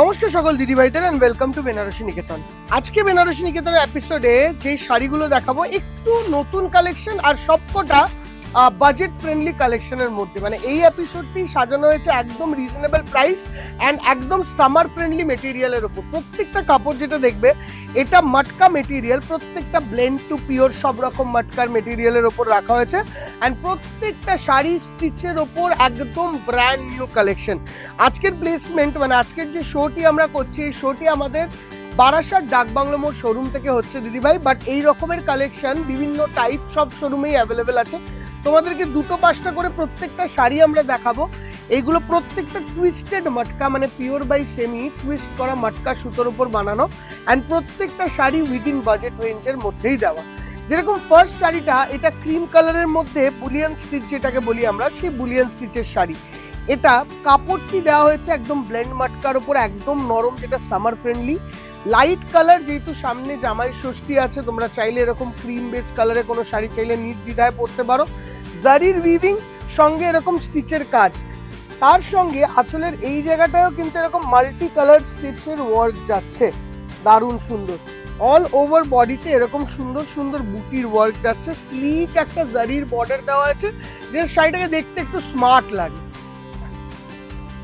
নমস্কার সকল দিদি ভাইদের and welcome to Benarasi Niketan আজকে বেনারসি নিকেতনের এপিসোডে যে শাড়িগুলো দেখাবো, একটু নতুন কালেকশন আর সবকটা বাজেট ফ্রেন্ডলি কালেকশনের মধ্যে। মানে এই এপিসোডটি সাজানো হয়েছে একদম রিজনেবল প্রাইস অ্যান্ড একদম সামার ফ্রেন্ডলি মেটেরিয়ালের ওপর প্রত্যেকটা কাপড় যেটা দেখবে, এটা মাটকা মেটেরিয়াল প্রত্যেকটা ব্লেন্ড টু পিওর সব রকম মাটকার মেটেরিয়ালের ওপর রাখা হয়েছে অ্যান্ড প্রত্যেকটা শাড়ি স্টিচের ওপর একদম ব্র্যান্ড নিউ কালেকশন আজকের প্লেসমেন্ট মানে আজকের যে শোটি আমরা করছি, এই শোটি আমাদের বারাসাত ডাকবাংলো মোড় শোরুম থেকে হচ্ছে দিদিভাই বাট এই রকমের কালেকশন বিভিন্ন টাইপ সব শোরুমেই অ্যাভেলেবেল আছে। তোমাদেরকে দুটো পাঁচটা করে প্রত্যেকটা শাড়ি আমরা দেখাবো। এগুলো প্রত্যেকটা টুইস্টেড মটকা মানে পিওর বাই সেমি টুইস্ট করা মটকা সুতোর উপর বানানো অ্যান্ড প্রত্যেকটা শাড়ি উইদিন বাজেট রেঞ্জের মধ্যেই দেওয়া। যেরকম ফার্স্ট শাড়িটা, এটা ক্রিম কালারের মধ্যে বুলিয়ান স্টিচ যেটাকে বলি আমরা, সেই বুলিয়ান স্টিচের শাড়ি। এটা কাপড়টি দেওয়া হয়েছে একদম ব্লেন্ড মাটকার উপর, একদম নরম, যেটা সামার ফ্রেন্ডলি লাইট কালার যেহেতু সামনে জামাই ষষ্ঠী আছে, তোমরা চাইলে এরকম ক্রিম বেস কালারে কোনো শাড়ি চাইলে নির্দ্বিধায় পরতে পারো। জারির উইভিং সঙ্গে এরকম স্টিচের কাজ। তার সঙ্গে আঁচলের এই জায়গাটাও কিন্তু এরকম মাল্টি কালার স্টিচের ওয়ার্ক যাচ্ছে। দারুণ সুন্দর। অল ওভার বডিতে এরকম সুন্দর সুন্দর বুটির ওয়ার্ক যাচ্ছে। স্লিক একটা জারির বর্ডার দেওয়া আছে, যে শাড়িটাকে দেখতে একটু স্মার্ট লাগে।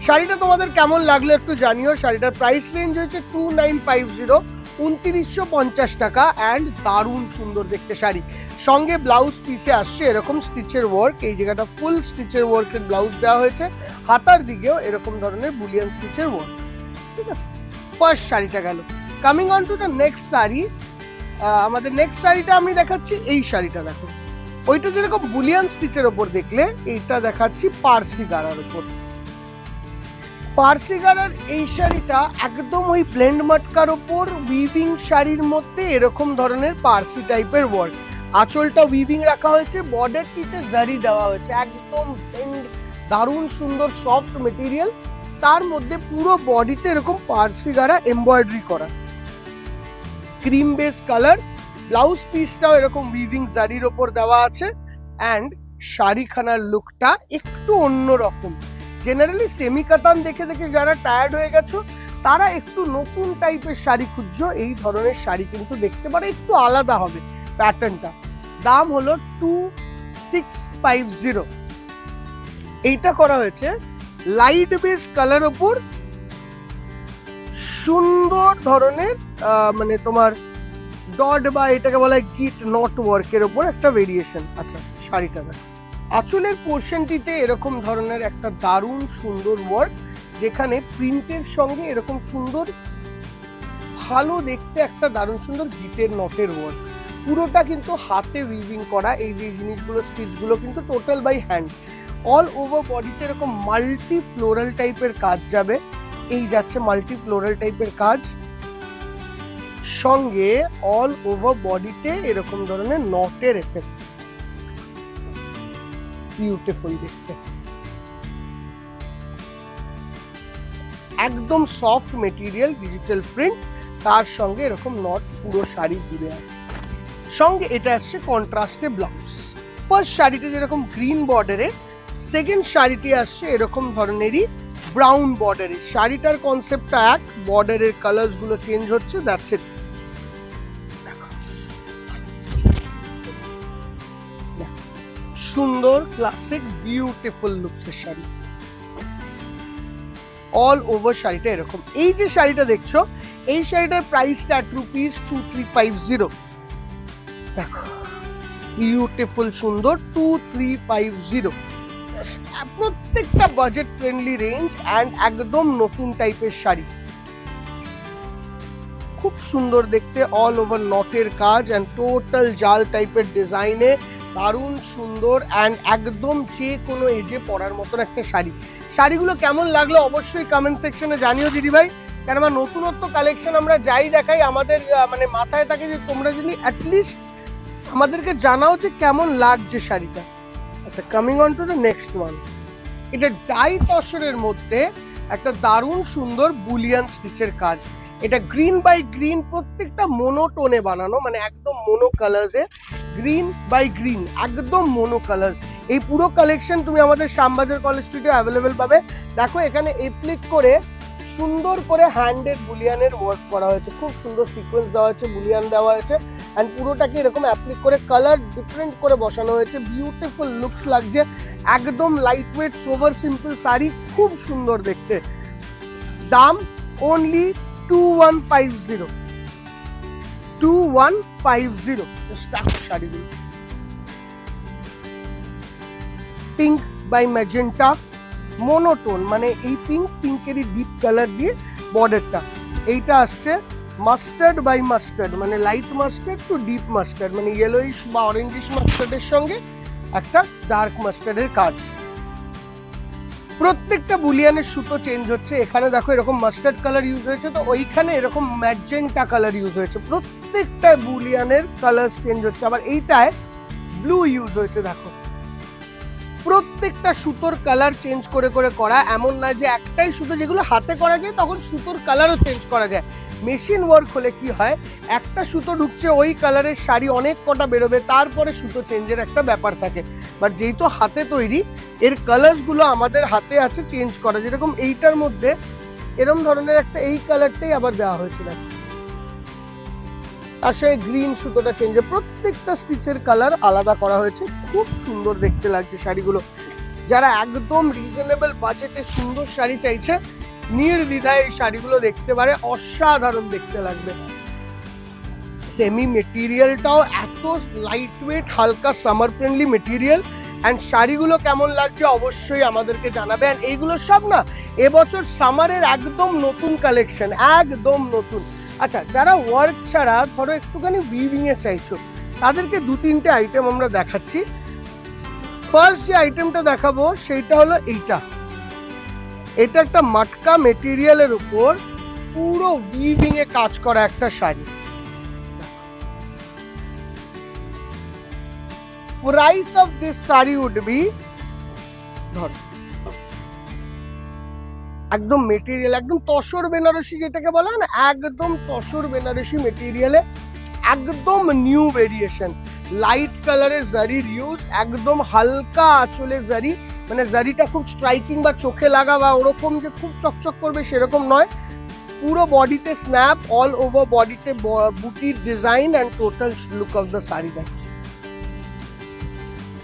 শাড়িটা তোমাদের কেমন লাগল একটু জানিও। শাড়িটার প্রাইস রেঞ্জ হয়েছে টু নাইন ফাইভ জিরো উনত্রিশশো পঞ্চাশ টাকা অ্যান্ড দারুণ সুন্দর দেখতে শাড়ি। সঙ্গে ব্লাউজ পিসে আসছে এরকম স্টিচের ওয়ার্ক এই জায়গাটা ফুল স্টিচের ওয়ার্কের ব্লাউজ দেওয়া হয়েছে। হাতার দিকেও এরকম ধরনের বুলিয়ান স্টিচের ওয়ার্ক ঠিক আছে? ফার্স্ট শাড়িটা গেল। Coming on to the next sari আমাদের নেক্সট শাড়িটা আমি দেখাচ্ছি, এই শাড়িটা দেখো। ওইটা যেরকম বুলিয়ান স্টিচের ওপর দেখলে, এইটা দেখাচ্ছি পার্সি গাড়ার ওপর। পার্সি গাড়ার এই শাড়িটা একদম ওই ব্লেন্ড মাটকার ওপর উইভিং শাড়ির মধ্যে এরকম ধরনের পার্সি টাইপের ওয়ার্ক আঁচলটা উইভিং রাখা হয়েছে বর্ডারটিতে জারি দেওয়া হয়েছে। একদম দারুণ, সুন্দর সফট মেটেরিয়াল তার মধ্যে পুরো বডিতে এরকম পার্সি গাড়া এমব্রয়ডারি করা। ক্রিম বেস কালার ব্লাউজ পিসটাও এরকম উইভিং জারির ওপর দেওয়া আছে। অ্যান্ড শাড়িখানার লুকটা একটু অন্যরকম। জেনারেলি সেমি কাতান দেখে দেখে যারা টায়ার্ড হয়ে গেছো, তারা একটু নতুন টাইপের শাড়ি খুঁজছো, এই ধরনের শাড়ি কিন্তু দেখতে পারে, একটু আলাদা হবে প্যাটার্নটা দাম হলো টু সিক্স ফাইভ জিরো এইটা করা হয়েছে লাইট বেস কালার ওপর সুন্দর ধরনের মানে তোমার ডট বা এটাকে বলা হয় গিট নট ওয়ার্কের ওপর একটা ভেরিয়েশন আচ্ছা শাড়িটা দেখো। আঁচলের পোর্শনটিতে এরকম ধরনের একটা দারুণ সুন্দর ওয়ার্ক যেখানে প্রিন্টের সঙ্গে এরকম সুন্দর, ভালো দেখতে একটা দারুণ সুন্দর গিটের নটের ওয়ার্ক পুরোটা কিন্তু হাতে উইভিং করা, এই যে জিনিসগুলো স্টিচগুলো কিন্তু total by hand all over বডিতে এরকম মাল্টি ফ্লোরাল টাইপের কাজ যাবে। এই যাচ্ছে মাল্টি ফ্লোরাল টাইপের কাজ। সঙ্গে অল ওভার বডিতে এরকম ধরনের নটের এফেক্ট বিউটিফুল দেখতে। একদম সফট মেটেরিয়াল ডিজিটাল প্রিন্ট তার সঙ্গে এরকম নট পুরো শাড়ি জুড়ে আছে। সঙ্গে এটা আসছে কন্ট্রাস্টে ব্লাউজ ফার্স্ট শাড়িটা যেরকম গ্রিন বর্ডারে সেকেন্ড শাড়িটি আসছে এরকম ধরনেরই ব্রাউন বর্ডারে শাড়িটার কনসেপ্টটা এক বর্ডারের কালার্সগুলো চেঞ্জ হচ্ছে দ্যাটস ইট সুন্দর ক্লাসিক বিউটিফুল লুকসের শাড়ি। অল ওভার শাড়িটা এরকম। এই যে শাড়িটা দেখছ, এই শাড়িটার প্রাইসটা at rupees two three five zero দেখো বিউটিফুল সুন্দর টু থ্রি ফাইভ জিরো প্রত্যেকটা বাজেট ফ্রেন্ডলি রেঞ্জ অ্যান্ড একদম নতুন টাইপের শাড়ি। খুব সুন্দর দেখতে অল ওভার নটের কাজ অ্যান্ড টোটাল জাল টাইপের ডিজাইনে দারুণ, সুন্দর অ্যান্ড একদম যে কোনো এজে পরার মতন একটা শাড়ি। শাড়িগুলো কেমন লাগল অবশ্যই কমেন্ট সেকশনে জানিও দিদি ভাই কেন আমার নতুনত্ব কালেকশন আমরা যাই দেখাই, আমাদের মানে মাথায় থাকে যে তোমরা যদি অ্যাটলিস্ট আমাদেরকে জানাও যে কেমন লাগছে শাড়িটা। আচ্ছা coming on to the next one এটা ডাই তসরের মধ্যে একটা দারুণ, সুন্দর বুলিয়ান স্টিচের কাজ। এটা গ্রিন বাই গ্রিন প্রত্যেকটা মোনোটোনে বানানো মানে একদম মোনো কালার্সে গ্রিন বাই গ্রিন একদম মোনো কালার্স এই পুরো কালেকশন তুমি আমাদের শ্যামবাজার কলেজ স্ট্রিটে অ্যাভেলেবেল পাবে। দেখো, এখানে এপ্লিক করে সুন্দর করে হ্যান্ডেড বুলিয়ানের ওয়ার্ক করা হয়েছে। খুব সুন্দর সিকোয়েন্স দেওয়া হয়েছে, বুলিয়ান দেওয়া হয়েছে। অ্যান্ড পুরোটাকে এরকম অ্যাপ্লিক করে কালার ডিফারেন্ট করে বসানো হয়েছে। বিউটিফুল লুকস লাগছে। একদম light weight sober simple sari, খুব সুন্দর দেখতে। দাম only two one five zero two one five zero শাড়িগুলো পিঙ্ক বাই ম্যাজেন্টা মোনোটোন মানে এই পিঙ্ক পিঙ্কেরই ডিপ কালার দিয়ে বর্ডারটা এইটা আসছে মাস্টার্ড বাই মাস্টার্ড মানে light mustard to deep mustard মানে ইয়েলোইশ বা অরেঞ্জিশ মাস্টার্ডের সঙ্গে একটা ডার্ক মাস্টার্ডের কাজ প্রত্যেকটা বুলিয়ানের সুতো চেঞ্জ হচ্ছে। এখানে দেখো এরকম মাস্টার্ড কালার ইউজ হয়েছে, তো ওইখানে এরকম ম্যাজেন্টা কালার ইউজ হয়েছে। প্রত্যেকটা বুলিয়ানের কালার চেঞ্জ হচ্ছে। আবার এইটায় ব্লু ইউজ হয়েছে, দেখো। প্রত্যেকটা সুতোর কালার চেঞ্জ করে করে করা। এমন না যে একটাই সুতো যেগুলো হাতে করা যায়, তখন সুতোর কালারও চেঞ্জ করা যায়। মেশিন ওয়ার্ক হলে কি হয়? একটা সুতো ঢুকছে, ওই কালারের শাড়ি অনেক কটা বেরোবে, তারপরে সুতো চেঞ্জের একটা ব্যাপার থাকে। বাট যেহেতু হাতে তৈরি, এর কালার্সগুলো আমাদের হাতে আছে চেঞ্জ করা। যেরকম এইটার মধ্যে এরম ধরনের একটা এই কালারটাই আবার দেওয়া হয়েছিল তার সঙ্গে গ্রিন সুতোটা চেঞ্জ প্রত্যেকটা স্টিচের কালার আলাদা করা হয়েছে। খুব সুন্দর দেখতে লাগছে শাড়িগুলো। যারা একদম রিজনেবল বাজেটে সুন্দর শাড়ি চাইছে নির্দ্বিধায় এই শাড়িগুলো দেখতে পারে, অসাধারণ দেখতে লাগবে। সেমি মেটিরিয়ালটাও এত লাইট ওয়েট হালকা সামার ফ্রেন্ডলি মেটিরিয়াল অ্যান্ড শাড়িগুলো কেমন লাগছে অবশ্যই আমাদেরকে জানাবে। অ্যান্ড এইগুলো সব না, এবছর সামারের একদম নতুন কালেকশন একদম নতুন। আচ্ছা যারা ওয়ার্ক ছাড়া, ধরো একটুখানি উইভিং এ চাইছো, তাদেরকে দু তিনটে আইটেম আমরা দেখাচ্ছি। ফার্স্ট যে আইটেমটা দেখাবো, সেইটা হলো এইটা। এটা একটা মাটকা মেটেরিয়ালের উপর পুরো উইভিং এ কাজ করা একটা sari. Price of this sari would be ধর, একদম মেটেরিয়াল একদম তসর বেনারসি যেটাকে বলা না, একদম তসর বেনারসি মেটেরিয়ালে একদম নিউ ভেরিয়েশন লাইট কালারে জারির ইউজ একদম হালকা আঁচলে জারি মানে জারিটা খুব স্ট্রাইকিং বা চোখে লাগা বা ওরকম যে খুব চকচক করবে সেরকম নয়। পুরো বডিতে স্ন্যাপ অল ওভার বডিতে বুটির design and total look of the sari দেখ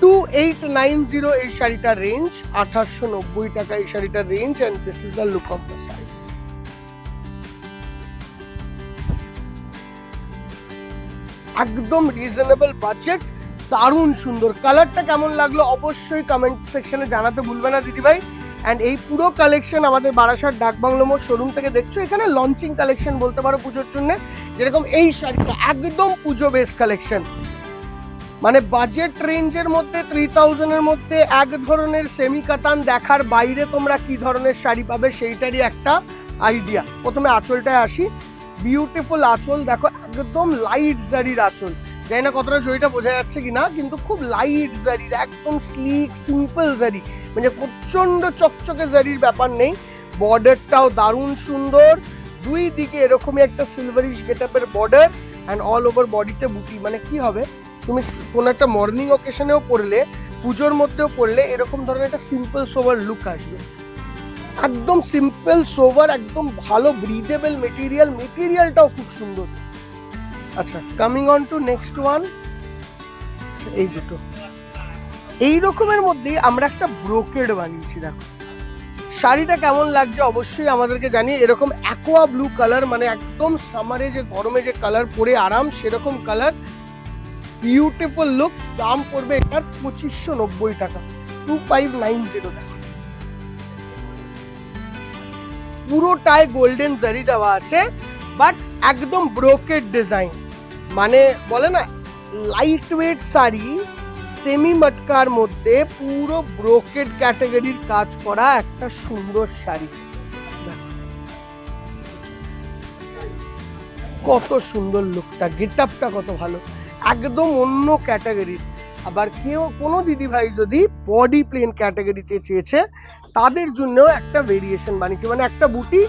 টু এইট নাইন জিরো এই শাড়িটার রেঞ্জ আঠাশশো নব্বই টাকা এই শাড়িটার range and this is the look of the sari একদম রিজনেবল বাজেট দারুণ সুন্দর। কালারটা কেমন লাগল অবশ্যই কমেন্ট সেকশনে জানাতে ভুলবে না দিদিভাই। অ্যান্ড এই পুরো কালেকশন আমাদের বারাসাত ডাকবাংলো মোড় শোরুম থেকে দেখছ। এখানে লঞ্চিং কালেকশন বলতে পারো পুজোর জন্য। যেরকম এই শাড়িটা, একদম পুজো বেস কালেকশন মানে বাজেট রেঞ্জের মধ্যে থ্রি থাউজেন্ডের মধ্যে এক ধরনের সেমি কাতান দেখার বাইরে তোমরা কি ধরনের শাড়ি পাবে সেইটারই একটা আইডিয়া প্রথমে আঁচলটায় আসি। বিউটিফুল আঁচল, দেখো একদম লাইট জারির আঁচল। জানি না কতটা জয়টা বোঝা যাচ্ছে কি না কিন্তু খুব লাইট জারির একদম স্লিক সিম্পল জারি মানে প্রচণ্ড চকচকে জারির ব্যাপার নেই। বর্ডারটাও দারুণ সুন্দর। দুই দিকে এরকমই একটা সিলভারিশ গেট আপের বর্ডার অ্যান্ড অল ওভার বডিতে বুটি। মানে কি হবে? তুমি কোনো একটা মর্নিং ওকেশনেও পড়লে পুজোর মধ্যেও পড়লে এরকম ধরনের একটা সিম্পল সোভার লুক আসবে। একদম সিম্পল সোভার একদম ভালো ব্রিদেবল মেটেরিয়াল মেটেরিয়ালটাও খুব সুন্দর। আচ্ছা coming on to next one এই দুটো। এই রকমের মধ্যে আমরা একটা ব্রোকেড বানিয়েছি, দেখো। শাড়িটা কেমন লাগছে অবশ্যই আমাদেরকে জানিয়ে, এরকম অ্যাকোয়া ব্লু কালার মানে একদম সামারে যে, গরমে যে কালার পরে আরাম, সেরকম কালার বিউটিফুল লুকস দাম পড়বে এটার পঁচিশশো নব্বই টাকা। টু ফাইভ নাইন জিরো টাকা। পুরোটায় গোল্ডেন জারি দেওয়া আছে বাট একদম ব্রোকেড ডিজাইন মানে বলে না লাইট ওয়েট শাড়ি সেমি মটকার মধ্যে পুরো ব্রোকেড ক্যাটাগরির কাজ করা একটা সুন্দর শাড়ি। কত সুন্দর লুকটা গেট আপটা কত ভালো। একদম অন্য ক্যাটাগরির আবার কেউ, কোনো দিদি ভাই যদি বডি প্লেন ক্যাটাগরিতে চেয়েছে, তাদের জন্যও একটা ভেরিয়েশন বানিয়েছে। মানে একটা বুটি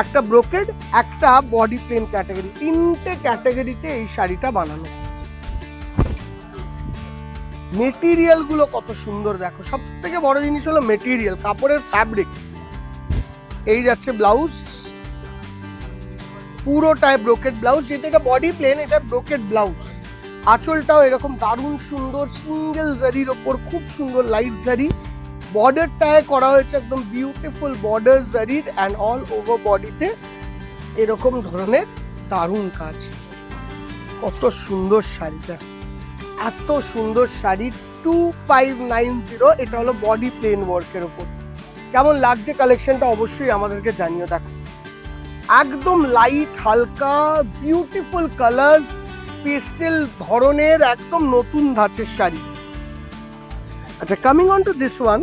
একটা ব্রোকেড, একটা বডি প্লেন ক্যাটাগরি। তিনটে ক্যাটাগরিতে এই শাড়িটা বানানো। মেটেরিয়ালগুলো কত সুন্দর, দেখো। সব থেকে বড় জিনিস হলো মেটিরিয়াল, কাপড়ের ফ্যাব্রিক এই যাচ্ছে ব্লাউজ। পুরোটায় ব্রোকেট ব্লাউজ, যেটা এটা বডি প্লেন, এটা ব্রোকেট ব্লাউজ। আঁচলটাও এরকম দারুণ সুন্দর, সিঙ্গেল জারির ওপর খুব সুন্দর লাইট জারি। বর্ডারটায় করা হয়েছে একদম বিউটিফুল বর্ডার জারির অ্যান্ড অল ওভার বডিতে এরকম ধরনের দারুণ কাজ। কত সুন্দর শাড়িটা। এত সুন্দর sari two five nine zero এটা হলো বডি প্লেন ওয়ার্কের ওপর কেমন লাগছে কালেকশনটা অবশ্যই আমাদেরকে জানিয়ে দেখো একদম লাইট হালকা বিউটিফুল কালার্স পেস্টেল ধরনের, একদম নতুন ধাঁচের শাড়ি। আচ্ছা coming on to this one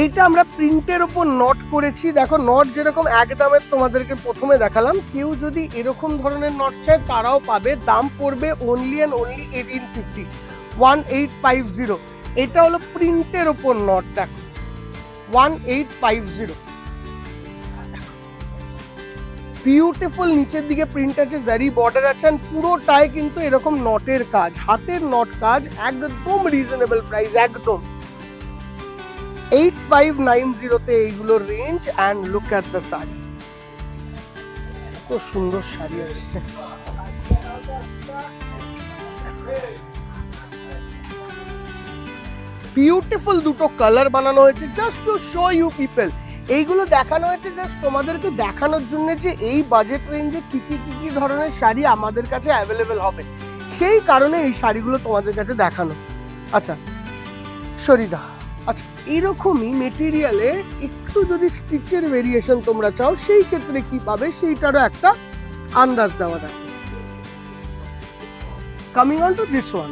এইটা আমরা প্রিন্টের ওপর নট করেছি। দেখো নট যেরকম এক দামের তোমাদেরকে প্রথমে দেখালাম, কেউ যদি এরকম ধরনের নট চায়, তারাও পাবে। দাম পড়বে only and only eighteen fifty one eight five zero এটা হলো প্রিন্টের ওপর নট দেখো one eight five zero beautiful নিচের দিকে প্রিন্ট আছে জারি বর্ডার আছে, and পুরোটাই কিন্তু এরকম নটের কাজ, হাতের নট কাজ, একদম রিজনেবল প্রাইস একদম। এইট ফাইভ নাইন জিরোতে এইগুলোর range and look at the sari এত সুন্দর শাড়ি আসছে। বিউটিফুল দুটো কালার বানানো হয়েছে just to show you people এইগুলো দেখানো হয়েছে জাস্ট তোমাদেরকে দেখানোর জন্য যে এই বাজেট রেঞ্জে কি কি কি কি ধরনের শাড়ি আমাদের কাছে অ্যাভেলেবেল হবে। সেই কারণে এই শাড়িগুলো তোমাদের কাছে দেখানো। আচ্ছা সরিদা আচ্ছা এরকমই মেটেরিয়ালে একটু যদি স্টিচের ভেরিয়েশন তোমরা চাও, সেই ক্ষেত্রে কি পাবে? সেইটারও একটা আন্দাজ দেওয়া দেখো coming on to this one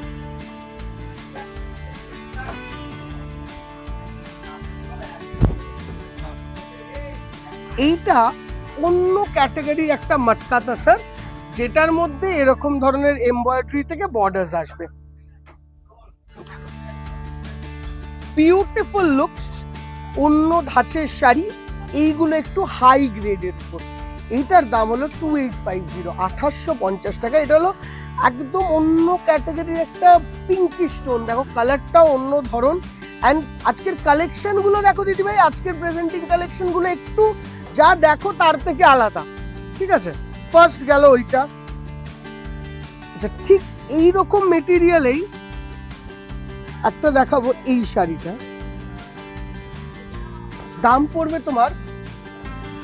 এইটা অন্য ক্যাটাগরির একটা মটকাতা স্যার, যেটার মধ্যে এরকম ধরনের এমব্রয়ডারি থেকে বর্ডার্স আসবে। বিউটিফুল লুকস অন্য ধাঁচের শাড়ি, এইগুলো একটু হাই গ্রেডের উপর এইটার দাম হলো টু এইট ফাইভ জিরো আঠাশশো পঞ্চাশ টাকা। এটা হলো একদম অন্য ক্যাটাগরির একটা পিঙ্কি স্টোন দেখো কালারটাও অন্য ধরন। অ্যান্ড আজকের কালেকশনগুলো দেখো, দিদিভাই, আজকের প্রেজেন্টিং কালেকশনগুলো একটু যা দেখো তার থেকে আলাদা। ঠিক আছে? ফার্স্ট গেল ওইটা। আচ্ছা ঠিক এইরকম মেটেরিয়ালেই একটা দেখাবো এই শাড়িটা। দাম পড়বে তোমার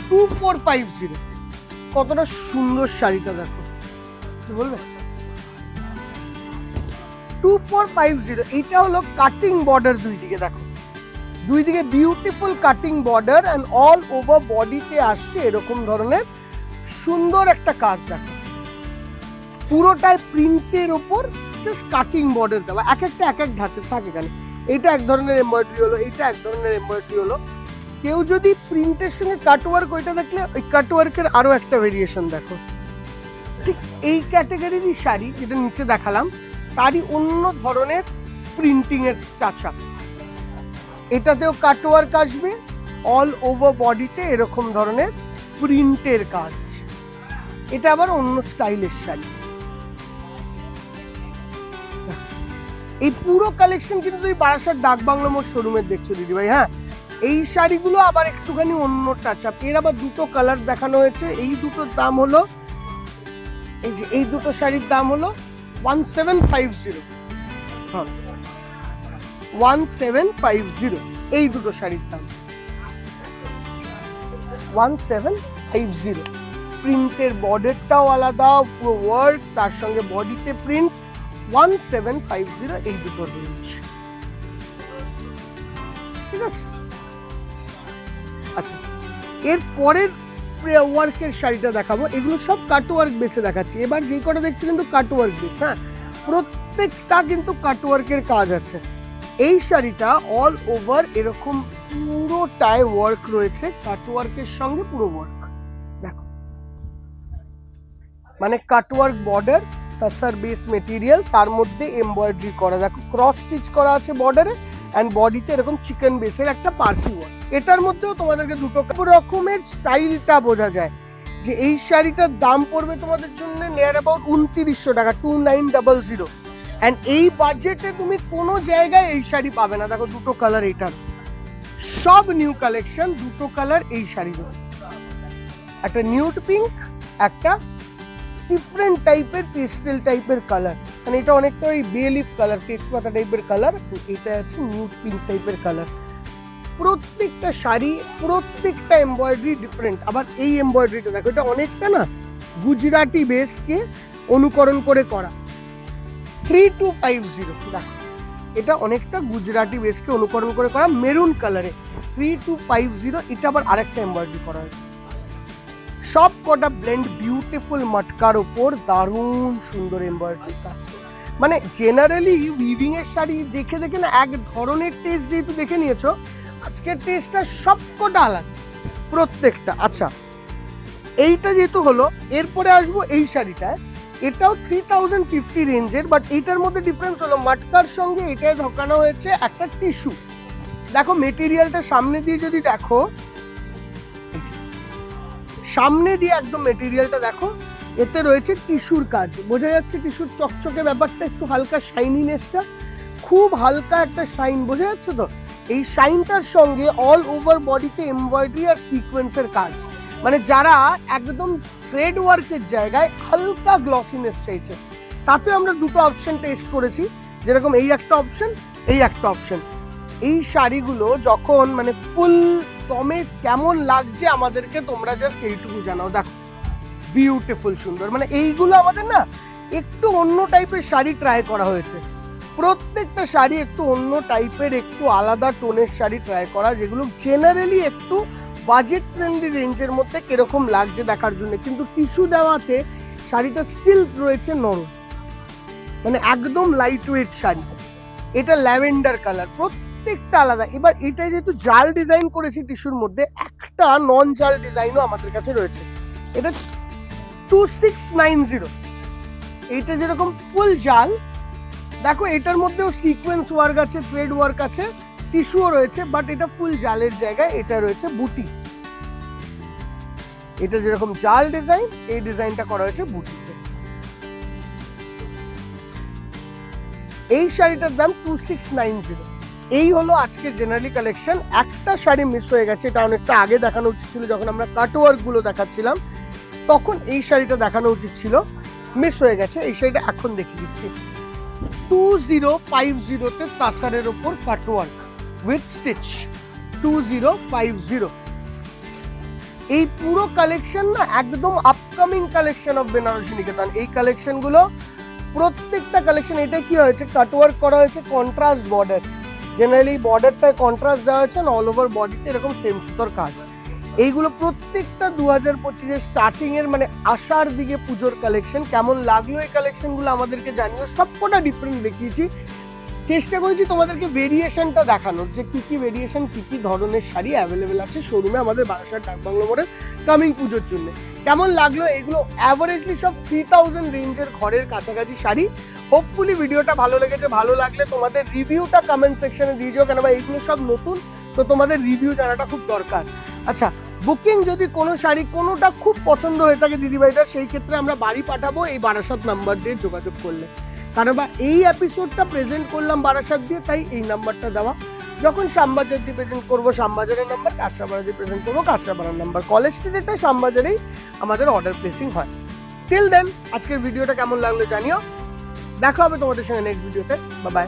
টু ফোর ফাইভ জিরো কতটা সুন্দর শাড়িটা দেখো। কি বলবে? টু ফোর ফাইভ জিরো এইটা হলো কাটিং বর্ডার দুই দিকে, দেখো। দুই দিকে beautiful cutting border and all over বডিতে আসছে এরকম ধরনের সুন্দর একটা কাজ দেখো। পুরোটাই প্রিন্টের ওপর জাস্ট কাটিং বর্ডার দেওয়া। এক একটা, এক এক ধাঁচে থাকে এখানে। এটা এক ধরনের এমব্রয়ডারি হলো, এটা এক ধরনের এমব্রয়ডারি হলো। কেউ যদি প্রিন্টের সঙ্গে কাটওয়ার্ক ওইটা দেখলে ওই কাটওয়ার্কের আরও একটা ভেরিয়েশন দেখো। ঠিক এই ক্যাটাগরিরই শাড়ি যেটা নিচে দেখালাম, তারই অন্য ধরনের প্রিন্টিংয়ের টাচ এটাতেও কাটওয়ার্ক আসবে অল ওভার বডিতে এরকম ধরনের প্রিন্টের কাজ। এটা আবার অন্য স্টাইলের শাড়ি। এই পুরো কালেকশন কিন্তু তুই বারাসাত ডাক বাংলা মোড় শোরুমের দেখছ, দিদি ভাই হ্যাঁ? এই শাড়িগুলো আবার একটুখানি অন্য টাচ আপ এর আবার দুটো কালার দেখানো হয়েছে। এই দুটোর দাম হলো, এই যে এই দুটো শাড়ির দাম হলো ওয়ান সেভেন ফাইভ জিরো হ্যাঁ। ওয়ান সেভেন ফাইভ জিরো এই দুটো শাড়ির দাম। ওয়ান সেভেন ফাইভ জিরো প্রিন্টের বর্ডারটাও আলাদা, পুরো ওয়ার্ক তার সঙ্গে বডিতে print one seven five zero এই দুটো রেঞ্জ ঠিক আছে? আচ্ছা এর পরের ওয়ার্কের শাড়িটা দেখাবো। এগুলো সব কাটওয়ার্ক বেসে দেখাচ্ছি। এবার যেই কটা দেখছি কিন্তু কাটওয়ার্ক বেস হ্যাঁ? প্রত্যেকটা কিন্তু কাটওয়ার্কের কাজ আছে। এই শাড়িটা অল ওভার এরকম পুরোটায় ওয়ার্ক রয়েছে কাটওয়ার্কের সঙ্গে পুরো ওয়ার্ক দেখো। মানে কাটওয়ার্ক বর্ডার তাছাড়া বেস মেটেরিয়াল তার মধ্যে এমব্রয়ডারি করা। দেখো ক্রস স্টিচ করা আছে বর্ডারে অ্যান্ড বডিতে এরকম চিকেন বেসের একটা পার্সি ওয়ার্ক এটার মধ্যেও তোমাদেরকে দুটো রকমের স্টাইলটা বোঝা যায়। যে এই শাড়িটার দাম পড়বে তোমাদের জন্য নিয়ার অ্যাবাউট উনত্রিশশো টাকা two nine double zero and এই বাজেটে তুমি কোনো জায়গায় এই শাড়ি পাবে না। দেখো দুটো কালার এটার সব নিউ কালেকশন দুটো কালার এই শাড়িগুলো একটা নিউড পিঙ্ক একটা ডিফারেন্ট টাইপের পেস্টেল টাইপের কালার মানে এটা অনেকটা ওই বেলিফ কালার তেজপাতা টাইপের কালার এটা আছে নিউড পিঙ্ক টাইপের কালার প্রত্যেকটা শাড়ি, প্রত্যেকটা এমব্রয়ডারি ডিফারেন্ট আবার এই এমব্রয়ডারিটা দেখো, এটা অনেকটা না গুজরাটি বেসকে অনুকরণ করে করা। Three two five zero. দেখো, এটা অনেকটা গুজরাটি বেসকে অনুকরণ করে করা মেরুন কালারে। থ্রি টু ফাইভ জিরো, এটা আবার আরেকটা এমব্রয়ডারি করা হয়েছে। সব কটা ব্লেন্ড বিউটিফুল মটকার ওপর দারুণ সুন্দর এমব্রয়ডারি কাজ মানে জেনারেলি উইভিং এর শাড়ি দেখে দেখে না, এক ধরনের টেস্ট যেহেতু দেখে নিয়েছো, আজকের টেস্টটা সব কটা আলাদা, প্রত্যেকটা। আচ্ছা এইটা যেহেতু হলো, এরপরে আসব এই শাড়িটায়। এটাও থ্রি থাউজেন্ড ফিফটি রেঞ্জের বাট এইটার মধ্যে ডিফারেন্স হলো, মাটকার সঙ্গে এটায় ঢোকানো হয়েছে একটা টিস্যু দেখো মেটেরিয়ালটা সামনে দিয়ে যদি দেখো, সামনে দিয়ে একদম মেটেরিয়ালটা দেখো, এতে রয়েছে টিস্যুর কাজ। বোঝা যাচ্ছে টিস্যুর চকচকে ব্যাপারটা একটু হালকা শাইনিনেসটা খুব হালকা একটা শাইন বোঝা যাচ্ছে তো? এই শাইনটার সঙ্গে অল ওভার বডিতে এমব্রয়ডারি আর সিকোয়েন্সের কাজ। মানে যারা একদম থ্রেড ওয়ার্কের জায়গায় হালকা গ্লসিনেস চাইছে, তাতে আমরা দুটো অপশন টেস্ট করেছি, যেরকম এই একটা অপশন এই একটা অপশন এই শাড়িগুলো যখন মানে ফুল দমে কেমন লাগছে আমাদেরকে তোমরা জাস্ট এইটুকু জানাও। দেখো বিউটিফুল সুন্দর। মানে এইগুলো আমাদের না একটু অন্য টাইপের শাড়ি ট্রাই করা হয়েছে। প্রত্যেকটা শাড়ি একটু অন্য টাইপের একটু আলাদা টোনের শাড়ি ট্রাই করা, যেগুলো জেনারেলি একটু বাজেট ফ্রেন্ডলি রেঞ্জের মধ্যে কীরকম লাগছে দেখার জন্য? কিন্তু টিস্যু দেওয়াতে শাড়িটা স্টিল রয়েছে নরম। মানে একদম লাইট ওয়েট শাড়ি। এটা ল্যাভেন্ডার কালার, প্রত্যেকটা আলাদা। এবার এটা যেহেতু জাল ডিজাইন করেছি টিস্যুর মধ্যে, একটা নন জাল ডিজাইনও আমাদের কাছে রয়েছে। এটা টু সিক্স নাইন জিরো এইটা যেরকম ফুল জাল, দেখো এটার মধ্যেও সিকোয়েন্স ওয়ার্ক আছে থ্রেড ওয়ার্ক আছে। টিস্যুও রয়েছে বাট এটা ফুল জালের জায়গায় এটা রয়েছে বুটি। এটা যেরকম জাল ডিজাইন, এই ডিজাইনটা করা হয়েছে বুটিতে। এই শাড়িটার দাম টু সিক্স নাইন জিরো এই হলো আজকের জেনারেলি কালেকশন একটা শাড়ি মিস হয়ে গেছে, এটা অনেকটা আগে দেখানো উচিত ছিল, যখন আমরা কাটওয়ার্কগুলো দেখাচ্ছিলাম, তখন এই শাড়িটা দেখানো উচিত ছিল। মিস হয়ে গেছে, এই শাড়িটা এখন দেখিয়ে দিচ্ছি। টু জিরো ফাইভ জিরোতে তাসারের ওপর cutwork with stitch two zero five zero এই পুরো কালেকশন না একদম upcoming collection of Banarasi Niketan এই কালেকশনগুলো প্রত্যেকটা কালেকশন এটা কি হয়েছে? কাটওয়ার্ক করা হয়েছে কন্ট্রাস্ট বর্ডার জেনারেলি বর্ডারটায় কন্ট্রাস্ট দেওয়া হয়েছে অল ওভার বডিতে এরকম সেম সুতোর কাজ। এইগুলো প্রত্যেকটা দু হাজার পঁচিশের স্টার্টিং এর মানে আসার দিকে পুজোর কালেকশন কেমন লাগল এই কালেকশনগুলো আমাদেরকে জানিও। সবকটা ডিফারেন্ট দেখিয়েছি। চেষ্টা করেছি তোমাদেরকে ভেরিয়েশনটা দেখানোর যে কী কী ভেরিয়েশন কী কী ধরনের শাড়ি অ্যাভেলেবেল আছে শোরুমে আমাদের বারাসাত ডাকবাংলো মোড়ে কামিং পুজোর জন্য। কেমন লাগল? এগুলো অ্যাভারেজলি সব থ্রি থাউজেন্ড রেঞ্জের ঘরের কাছাকাছি শাড়ি। হোপফুলি ভিডিওটা ভালো লেগেছে। ভালো লাগলে তোমাদের রিভিউটা কমেন্ট সেকশনে দিয়ে যাও কেন বা এইগুলো সব নতুন, তো তোমাদের রিভিউ জানাটা খুব দরকার। আচ্ছা বুকিং যদি কোনো শাড়ি কোনোটা খুব পছন্দ হয়ে থাকে দিদিভাইটা সেই ক্ষেত্রে আমরা বাড়ি পাঠাবো এই বারাসাত নাম্বার দিয়ে যোগাযোগ করলে। কারণ বা এই এপিসোডটা প্রেজেন্ট করলাম বারাসাত দিয়ে, তাই এই নাম্বারটা দেওয়া। যখন শ্যামবাজার দিয়ে প্রেজেন্ট করব, শ্যামবাজারের নাম্বার কাঁচরাপাড়া দিয়ে প্রেজেন্ট করব কাঁচরাপাড়ার নাম্বার কলেজ স্ট্রিটেটা শ্যামবাজারেই আমাদের অর্ডার প্লেসিং হয়। টিল দেন আজকের ভিডিওটা কেমন লাগল জানিও। দেখা হবে তোমাদের সঙ্গে নেক্সট ভিডিওতে বা বাই